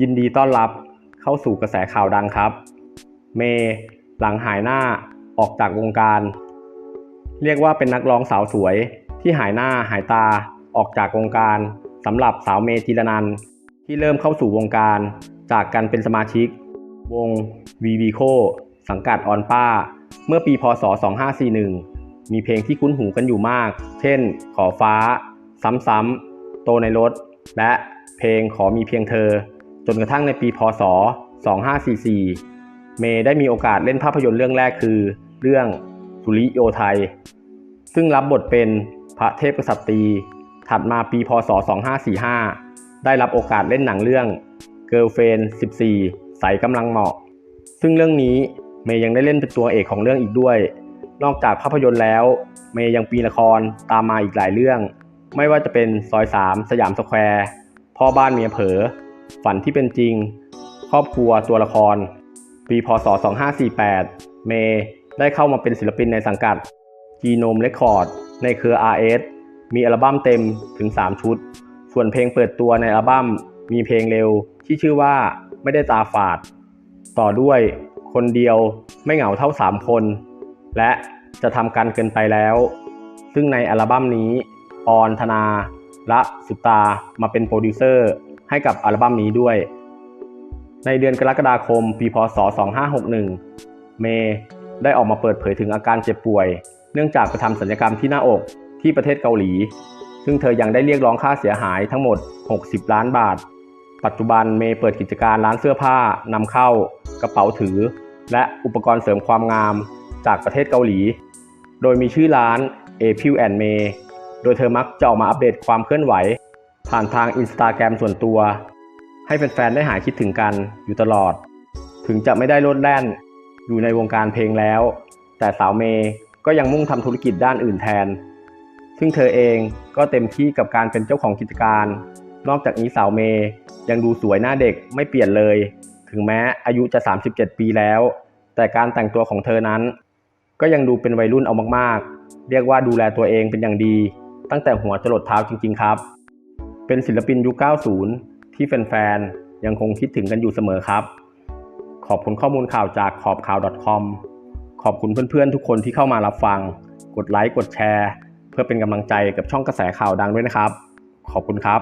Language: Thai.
ยินดีต้อนรับเข้าสู่กระแสข่าวดังครับ เมย์หลังหายหน้าออกจากวงการ เรียกว่าเป็นนักร้องสาวสวยที่หายหน้าหายตาออกจากวงการสำหรับสาวเมย์ธีรนันท์ที่เริ่มเข้าสู่วงการจากการเป็นสมาชิก วงวีวีโคสังกัดออนป้า เมื่อปีพศ 2541 มีเพลงที่คุ้นหูกันอยู่มาก เช่น ขอฟ้า ซ้ำๆโตในรถ และเพลงขอมีเพียงเธอ จนกระทั่งในปีพศ 2544 เมย์ได้มีโอกาสเล่นภาพยนตร์เรื่องแรกคือ เรื่องสุริโยไทย ซึ่งรับบทเป็นพระเทพกษัตรีถัดมาปีพศ 2545 ได้รับโอกาสเล่นหนังเรื่อง Girlfriend 14 ใสกำลังเหมาะ ซึ่งเรื่องนี้เมย์ยังได้เล่นเป็นตัวเอกของเรื่องอีกด้วย นอกจากภาพยนตร์แล้ว เมย์ยังปีละครตามมาอีกหลายเรื่อง ไม่ว่าจะเป็นซอย 3 สยามสแควร์ พ่อบ้านเมียเผลอ ฝันที่เป็นจริง ครอบครัวตัวละคร ปีพศ 2548 เมย์ได้เข้ามาเป็นศิลปินในสังกัด Genome Record ในเครือ RS มีอัลบั้มเต็มถึง 3 ชุด ส่วนเพลงเปิดตัวในอัลบั้มมีเพลงเร็วที่ชื่อว่าไม่ได้ตาฝาด ต่อด้วยคนเดียวไม่เหงาเท่า 3 คน และจะทำกันเกินไปแล้ว ซึ่งในอัลบั้มนี้ออนธนา ละสุตามาเป็นโปรดิวเซอร์ ให้กับอัลบั้มนี้ด้วย ในเดือนกรกฎาคม ปีพศ 2561 เมย์ได้ออกมาเปิดเผยถึงอาการเจ็บป่วย เนื่องจากไปทำศัลยกรรมที่หน้าอกที่ประเทศเกาหลี ซึ่งเธอยังได้เรียกร้องค่าเสียหายทั้งหมด 60 ล้านบาท ปัจจุบันเมย์เปิดกิจการร้านเสื้อผ้านำเข้า กระเป๋าถือ และอุปกรณ์เสริมความงามจากประเทศเกาหลี โดยมีชื่อร้าน a p i l and May โดยเธอมักจะออกมาอัปเดตความเคลื่อนไหว ผ่านทางอินสตาแกรมส่วนตัว ให้แฟนๆได้หายคิดถึงกันอยู่ตลอด ถึงจะไม่ได้โลดแล่น อยู่ในวงการเพลงแล้ว แต่สาวเมย์ก็ยังมุ่งทำธุรกิจด้านอื่นแทน ซึ่งเธอเองก็เต็มที่กับการเป็นเจ้าของกิจการ นอกจากนี้สาวเมย์ยังดูสวยหน้าเด็กไม่เปลี่ยนเลย ถึงแม้อายุจะ 37 ปีแล้ว แต่การแต่งตัวของเธอนั้น ก็ยังดูเป็นวัยรุ่นเอามากๆ เรียกว่าดูแลตัวเองเป็นอย่างดี ตั้งแต่หัวจรดเท้าจริง ๆ ครับ เป็นศิลปินยุค 90 ที่แฟนๆ ยังคงคิดถึงกันอยู่เสมอครับ ขอบคุณข้อมูลข่าวจากขอบข่าว .com ขอบคุณเพื่อนๆ ทุกคนที่เข้ามารับฟัง กดไลค์ กดแชร์ เพื่อเป็นกำลังใจกับช่องกระแสข่าวดังด้วยนะครับ ขอบคุณครับ